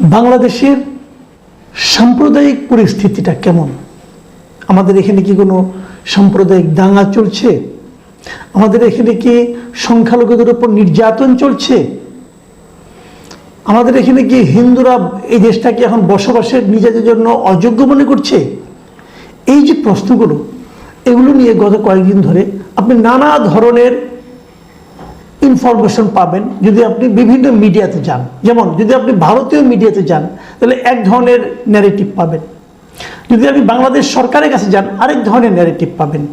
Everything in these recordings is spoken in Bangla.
বাংলাদেশের সাম্প্রদায়িক পরিস্থিতিটা কেমন? আমাদের এখানে কি কোনো সাম্প্রদায়িক দাঙ্গা চলছে? আমাদের এখানে কি সংখ্যালঘুদের উপর নির্যাতন চলছে? আমাদের এখানে কি হিন্দুরা এই দেশটাকে এখন বসবাসের নিজেদের জন্য অযোগ্য মনে করছে? এই যে প্রশ্নগুলো, এগুলো নিয়ে গত কয়েকদিন ধরে আপনি নানা ধরনের ইনফরমেশন পাবেন যদি আপনি বিভিন্ন মিডিয়াতে যান। যেমন, যদি আপনি ভারতীয় মিডিয়াতে যান, তাহলে এক ধরনের ন্যারেটিভ পাবেন। যদি আপনি বাংলাদেশ সরকারের কাছে যান, আরেক ধরনের ন্যারেটিভ পাবেন।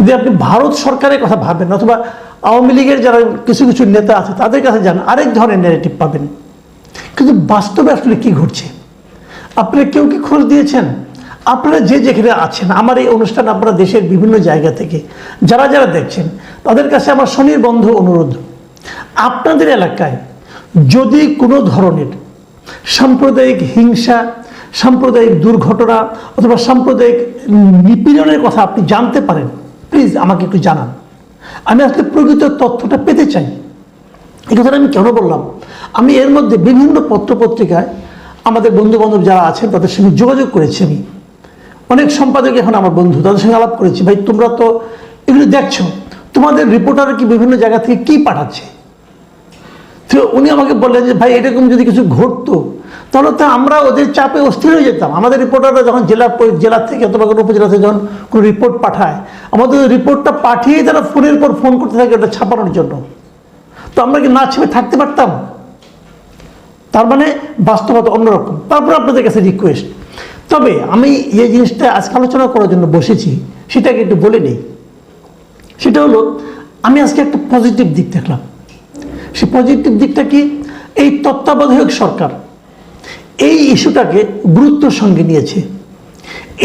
যদি আপনি ভারত সরকারের কথা ভাবেন, অথবা আওয়ামী লীগের যারা কিছু কিছু নেতা আছে, তাদের কাছে যান, আরেক ধরনের ন্যারেটিভ পাবেন। কিন্তু বাস্তবে আসলে কি ঘটছে? আপনারা কেউ কি খোঁজ দিয়েছেন? আপনারা যে যেখানে আছেন, আমার এই অনুষ্ঠান আপনারা দেশের বিভিন্ন জায়গা থেকে, যারা যারা দেখছেন, তাদের কাছে আমার শনির স্বনির্বন্ধ অনুরোধ। আপনাদের এলাকায় যদি কোনো ধরনের সাম্প্রদায়িক হিংসা, সাম্প্রদায়িক দুর্ঘটনা অথবা সাম্প্রদায়িক নিপীড়নের কথা আপনি জানতে পারেন প্লিজ আমাকে একটু জানান। আমি আসলে প্রকৃত তথ্যটা পেতে চাই। এই কথাটা আমি কেন বললাম? আমি এর মধ্যে বিভিন্ন পত্রপত্রিকায় আমাদের বন্ধু বান্ধব যারা আছেন, তাদের সঙ্গে যোগাযোগ করেছি আমি। অনেক সম্পাদক এখন আমার বন্ধু, তাদের সঙ্গে আলাপ করেছি। ভাই, তোমরা তো এগুলো দেখছ। তোমাদের রিপোর্টার কি বিভিন্ন জায়গা থেকে কি পাঠাচ্ছে? তো উনি আমাকে বললেন যে, ভাই, এরকম যদি কিছু ঘটতো, তাহলে তো আমরা ওদের চাপে অস্থির হয়ে যেতাম। আমাদের রিপোর্টাররা যখন জেলা জেলা থেকে অথবা কোনো উপজেলা থেকে যখন কোনো রিপোর্ট পাঠায়, আমাদের রিপোর্টটা পাঠিয়েই তারা ফোনের পর ফোন করতে থাকে ওটা ছাপানোর জন্য। তো আমরা কি না ছেপে থাকতে পারতাম? তার মানে বাস্তবতা অন্যরকম। তারপর আপনাদের কাছে রিকোয়েস্ট তবে আমি যে জিনিসটা আজকে আলোচনা করার জন্য বসেছি, সেটাকে একটু বলে নেই। সেটা হলো, আমি আজকে একটা পজিটিভ দিক দেখলাম। সে পজিটিভ দিকটা কি? এই তত্ত্বাবধায়ক সরকার। এই ইস্যুটাকে গুরুত্বর সঙ্গে নিয়েছে।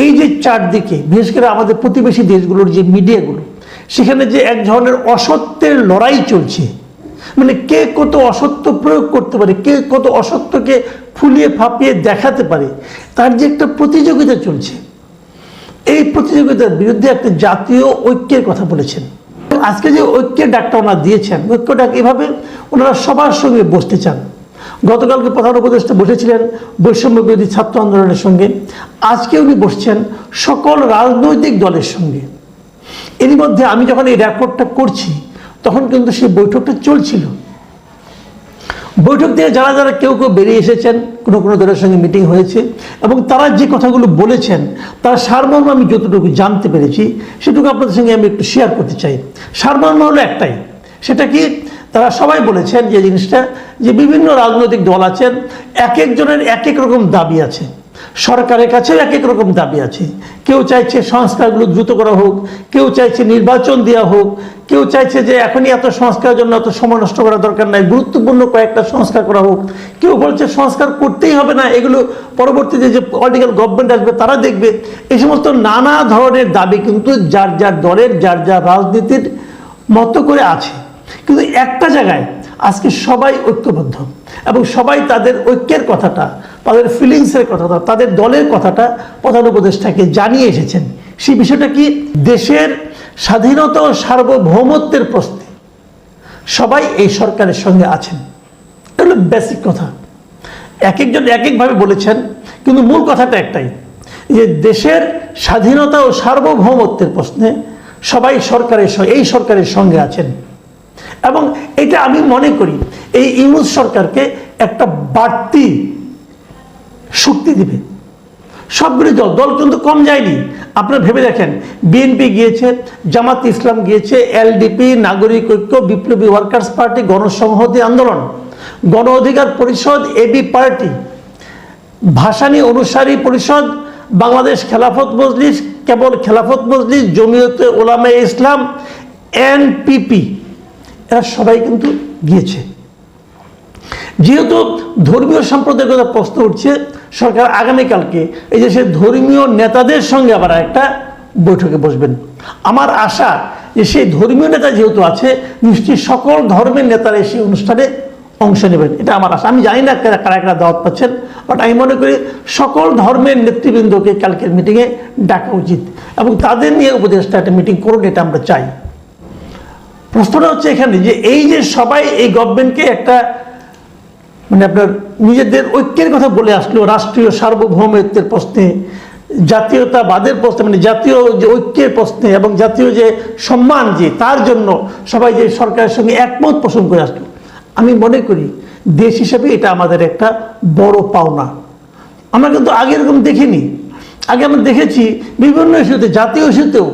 এই যে চারদিকে, বিশেষ করে আমাদের প্রতিবেশী দেশগুলোর যে মিডিয়াগুলো, সেখানে যে এক ধরনের অসত্যের লড়াই চলছে। মানে কে কত অসত্য প্রয়োগ করতে পারে, কে কত অসত্যকে ফুলিয়ে ফাঁপিয়ে দেখাতে পারে, তার যে একটা প্রতিযোগিতা চলছে। এই প্রতিযোগিতার বিরুদ্ধে একটা জাতীয় ঐক্যের কথা বলেছেন। আজকে যে ঐক্যের ডাকটা ওনারা দিয়েছেন ঐক্য ডাক এভাবে ওনারা সবার সঙ্গে বসতে চান। গতকালকে প্রধান উপদেষ্টা বসেছিলেন বৈষম্য বিরোধী ছাত্র আন্দোলনের সঙ্গে। আজকে উনি বসছেন সকল রাজনৈতিক দলের সঙ্গে। এরই মধ্যে আমি যখন এই রেকর্ডটা করছি, তখন কিন্তু সেই বৈঠকটা চলছিল। বৈঠক থেকে যারা যারা কেউ কেউ বেরিয়ে এসেছেন, কোনো কোনো দলের সঙ্গে মিটিং হয়েছে, এবং তারা যে কথাগুলো বলেছেন, তার সারমর্ম আমি যতটুকু জানতে পেরেছি, সেটুকু আপনাদের সঙ্গে আমি একটু শেয়ার করতে চাই। সারমর্ম হলো একটাই, সেটা কি? তারা সবাই বলেছেন যে জিনিসটা, যে বিভিন্ন রাজনৈতিক দল আছেন, এক একজনের এক এক রকম দাবি আছে। সরকারের কাছে এক এক রকম দাবি আছে। কেউ চাইছে সংস্কারগুলো দ্রুত করা হোক, কেউ চাইছে নির্বাচন দেওয়া হোক, কেউ চাইছে যে এখনই এত সংস্কারের জন্য এত সময় নষ্ট করা দরকার নাই, গুরুত্বপূর্ণ কয়েকটা সংস্কার করা হোক। কেউ বলছে সংস্কার করতেই হবে না, এগুলো পরবর্তীতে যে পলিটিক্যাল গভর্নমেন্ট আসবে তারা দেখবে। এই সমস্ত নানা ধরনের দাবি কিন্তু যার যার দলের, যার যার রাজনীতির মতো করে আছে। কিন্তু একটা জায়গায় আজকে সবাই ঐক্যবদ্ধ এবং সবাই তাদের ঐক্যের কথাটা, তাদের ফিলিংসের কথাটা, তাদের দলের কথাটা প্রধান উপদেষ্টাকে জানিয়ে এসেছেন। সেই বিষয়টা কি? দেশের স্বাধীনতা ও সার্বভৌমত্বের প্রশ্নে সবাই এই সরকারের সঙ্গে আছেন। এটা হলো বেসিক কথা। এক একজন এক একভাবে বলেছেন, কিন্তু মূল কথাটা একটাই, যে দেশের স্বাধীনতা ও সার্বভৌমত্বের প্রশ্নে সবাই সরকারের এই সরকারের সঙ্গে আছেন। এবং এটা আমি মনে করি, এই ইউনুস সরকারকে একটা বাড়তি শক্তি দিবে। সবগুলি দল দল কিন্তু কম যায়নি। আপনারা ভেবে দেখেন বিএনপি গিয়েছে, জামাত ইসলাম গিয়েছে এলডিপি নাগরিক ঐক্য, বিপ্লবী ওয়ার্কার্স পার্টি, গণসংহতি আন্দোলন, গণ অধিকার পরিষদ এবি পার্টি, ভাসানী অনুসারী পরিষদ, বাংলাদেশ খেলাফত মজলিস, কেবল খেলাফত মজলিস, জমিয়তে ওলামে ইসলাম এনপিপি এরা সবাই কিন্তু গিয়েছে। যেহেতু ধর্মীয় সাম্প্রদায়িকতার প্রশ্ন উঠছে, সরকার আগামীকালকে এই যে সে ধর্মীয় নেতাদের সঙ্গে আবার একটা বৈঠকে বসবেন। আমার আশা যে সেই ধর্মীয় নেতা যেহেতু আছে, নিশ্চয়ই সকল ধর্মের নেতারা সেই অনুষ্ঠানে অংশ নেবেন। এটা আমার আশা। আমি জানি না কারা কারা দাওয়াত পাচ্ছেন বাট আমি মনে করি সকল ধর্মের নেতৃবৃন্দকে কালকের মিটিংয়ে ডাকা উচিত এবং তাদের নিয়ে উপদেষ্টা একটা মিটিং করুন, এটা আমরা চাই। প্রশ্নটা হচ্ছে এখানে যে এই যে সবাই এই গভর্নমেন্টকে একটা মানে আপনার নিজেদের ঐক্যের কথা বলে আসলো, রাষ্ট্রীয় সার্বভৌমত্বের প্রশ্নে, জাতীয়তাবাদের প্রশ্নে মানে জাতীয় যে ঐক্যের প্রশ্নে এবং জাতীয় যে সম্মান যে তার জন্য সবাই যে সরকারের সঙ্গে একমত পোষণ করে আসলো। আমি মনে করি দেশ হিসেবে এটা আমাদের একটা বড় পাওনা। আমরা কিন্তু আগে এরকম দেখিনি। আগে আমরা দেখেছি বিভিন্ন ইস্যুতে, জাতীয় ইস্যুতেও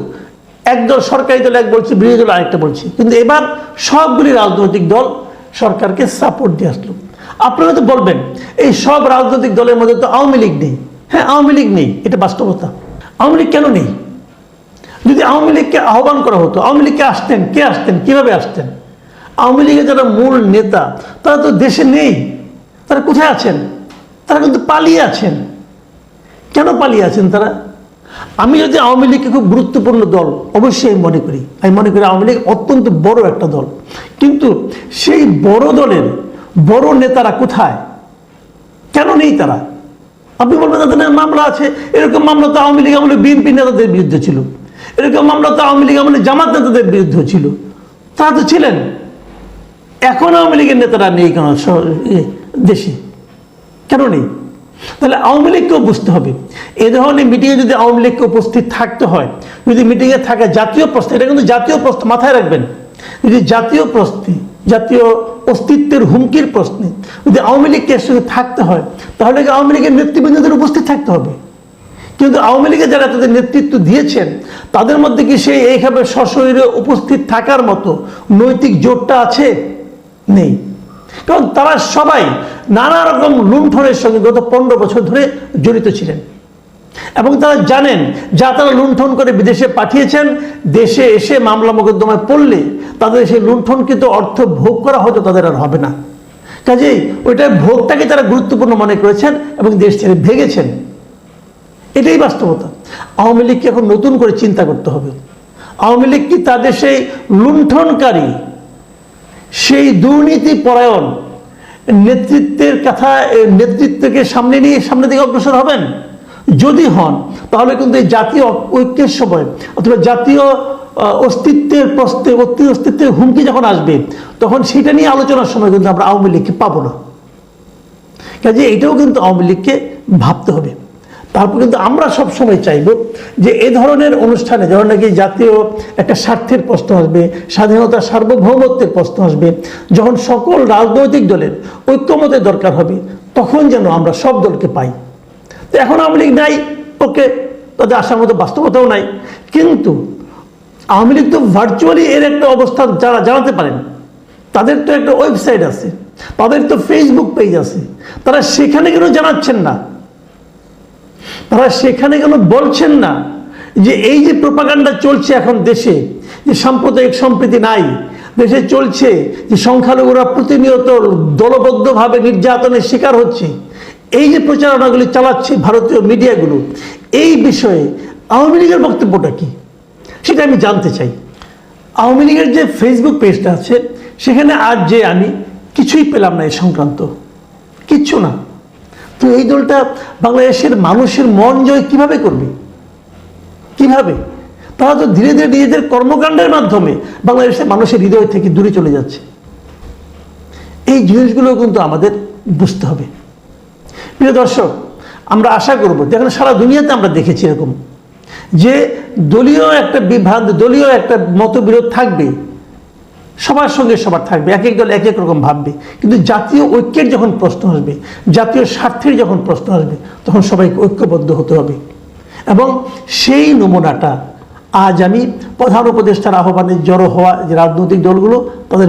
একদল সরকারি দল, এক বলছে, বিরোধী দল, আরেকটা বলছে। কিন্তু এবার সবগুলি রাজনৈতিক দল সরকারকে সাপোর্ট দিয়ে আসলো। আপনারা তো বলবেন, এই সব রাজনৈতিক দলের মধ্যে তো আওয়ামী লীগ নেই। হ্যাঁ আওয়ামী লীগ নেই, এটা বাস্তবতা। আওয়ামী লীগ কেন নেই? যদি আওয়ামী লীগকে আহ্বান করা হতো, আওয়ামী লীগকে আসতেন, কে আসতেন, কীভাবে আসতেন? আওয়ামী লীগের যারা মূল নেতা, তারা তো দেশে নেই। তারা কোথায় আছেন? তারা কিন্তু পালিয়ে আছেন। কেন পালিয়ে আছেন তারা? আমি যদি আওয়ামী লীগকে খুব গুরুত্বপূর্ণ দল, অবশ্যই আমি মনে করি। আমি মনে করি আওয়ামী লীগ অত্যন্ত বড় একটা দল। কিন্তু সেই বড় দলের বড় নেতারা কোথায়? কেন নেই তারা? আপনি বলবেন তাদের মামলা আছে। এরকম মামলা তো আওয়ামী লীগ আমলে বিএনপি নেতাদের বিরুদ্ধে ছিল। এরকম মামলা তো আওয়ামী লীগ আমলে জামাত নেতাদের বিরুদ্ধে ছিল। তারা তো ছিলেন। এখন আওয়ামী লীগের নেতারা নেই কেন? দেশে। কেন নেই? তাহলে আওয়ামী লীগকেও বুঝতে হবে। এ ধরনের মিটিংয়ে যদি আওয়ামী লীগকে উপস্থিত থাকতে হয়, যদি মিটিংয়ে থাকে জাতীয় প্রশ্ন, এটা কিন্তু জাতীয় প্রশ্ন, মাথায় রাখবেন। যদি জাতীয় প্রশ্নে, জাতীয় অস্তিত্বের হুমকির প্রশ্নে, যদি আওয়ামী লীগকে এর সঙ্গে থাকতে হয়, তাহলে কি আওয়ামী লীগের নেতৃবৃন্দদের উপস্থিত থাকতে হবে? কিন্তু আওয়ামী লীগে যারা তাদের নেতৃত্ব দিয়েছেন, তাদের মধ্যে কি সেই এইভাবে সশরীরে উপস্থিত থাকার মতো নৈতিক জোরটা আছে? নেই। কারণ তারা সবাই নানা রকম লুণ্ঠনের সঙ্গে গত পনেরো বছর ধরে জড়িত ছিলেন। এবং তারা জানেন, যা তারা লুণ্ঠন করে বিদেশে পাঠিয়েছেন, দেশে এসে মামলা মোকদ্দমায় পড়লে তাদের সেই লুণ্ঠনকৃত অর্থ ভোগ করা হয়তো তাদের আর হবে না। কাজেই ওইটার ভোগটাকে তারা গুরুত্বপূর্ণ মনে করেছেন এবং দেশ ছেড়ে ভেগেছেন। এটাই বাস্তবতা। আওয়ামী লীগকে এখন নতুন করে চিন্তা করতে হবে। আওয়ামী লীগ কি তাদের সেই লুণ্ঠনকারী সেই দুর্নীতি পরায়ণ নেতৃত্বের কথা নেতৃত্বকে সামনে নিয়ে সামনে দিকে অগ্রসর হবেন? যদি হন, তাহলে কিন্তু এই জাতীয় ঐক্যের সময় অথবা জাতীয় অস্তিত্বের প্রশ্নে অস্তিত্বের হুমকি যখন আসবে, তখন সেটা নিয়ে আলোচনার সময় কিন্তু আমরা আওয়ামী লীগকে পাবো না। কাজে এটাও কিন্তু আওয়ামী লীগকে ভাবতে হবে। তারপর কিন্তু আমরা সব সময় চাইব যে এ ধরনের অনুষ্ঠানে যেমন নাকি জাতীয় একটা স্বার্থের প্রশ্ন আসবে, স্বাধীনতা সার্বভৌমত্বের প্রশ্ন আসবে, যখন সকল রাজনৈতিক দলের ঐক্যমতের দরকার হবে, তখন যেন আমরা সব দলকে পাই। তো এখন আওয়ামী লীগ নাই, ওকে, তাদের আসার মতো বাস্তবতাও নাই। কিন্তু আওয়ামী লীগ তো ভার্চুয়ালি এর একটা অবস্থা যারা জানাতে পারেন, তাদের তো একটা ওয়েবসাইট আছে, তাদের তো ফেসবুক পেজ আছে, তারা সেখানে কেন জানাচ্ছেন না? তারা সেখানে কেন বলছেন না যে এই যে প্রপাগান্ডা চলছে এখন দেশে, যে সাম্প্রদায়িক সম্প্রীতি নাই, দেশে চলছে, যে সংখ্যালঘুরা প্রতিনিয়ত দলবদ্ধভাবে নির্যাতনের শিকার হচ্ছে, এই যে প্রচারণাগুলি চালাচ্ছে ভারতীয় মিডিয়াগুলো, এই বিষয়ে আওয়ামী লীগের বক্তব্যটা কি? সেটা আমি জানতে চাই। আওয়ামী লীগের যে ফেসবুক পেজটা আছে, সেখানে আজ যে আমি কিছুই পেলাম না এই সংক্রান্ত। কিচ্ছু না। তো এই দলটা বাংলাদেশের মানুষের মন জয় কীভাবে করবে? কীভাবে? তারা তো ধীরে ধীরে নিজেদের কর্মকাণ্ডের মাধ্যমে বাংলাদেশের মানুষের হৃদয় থেকে দূরে চলে যাচ্ছে। এই জিনিসগুলো কিন্তু আমাদের বুঝতে হবে। প্রিয় দর্শক, আমরা আশা করব দেখেন সারা দুনিয়াতে আমরা দেখেছি এরকম যে দলীয় একটা বিভ্রান্ত, দলীয় একটা মতবিরোধ থাকবে। সবার সঙ্গে সবার থাকবে, এক এক দল এক এক রকম ভাববে। কিন্তু জাতীয় ঐক্যের যখন প্রশ্ন আসবে, জাতীয় স্বার্থের যখন প্রশ্ন আসবে, তখন সবাইকে ঐক্যবদ্ধ হতে হবে। এবং সেই নমুনাটা আজ আমি প্রধান উপদেষ্টার আহ্বানে জড়ো হওয়া যে রাজনৈতিক দলগুলো, তাদের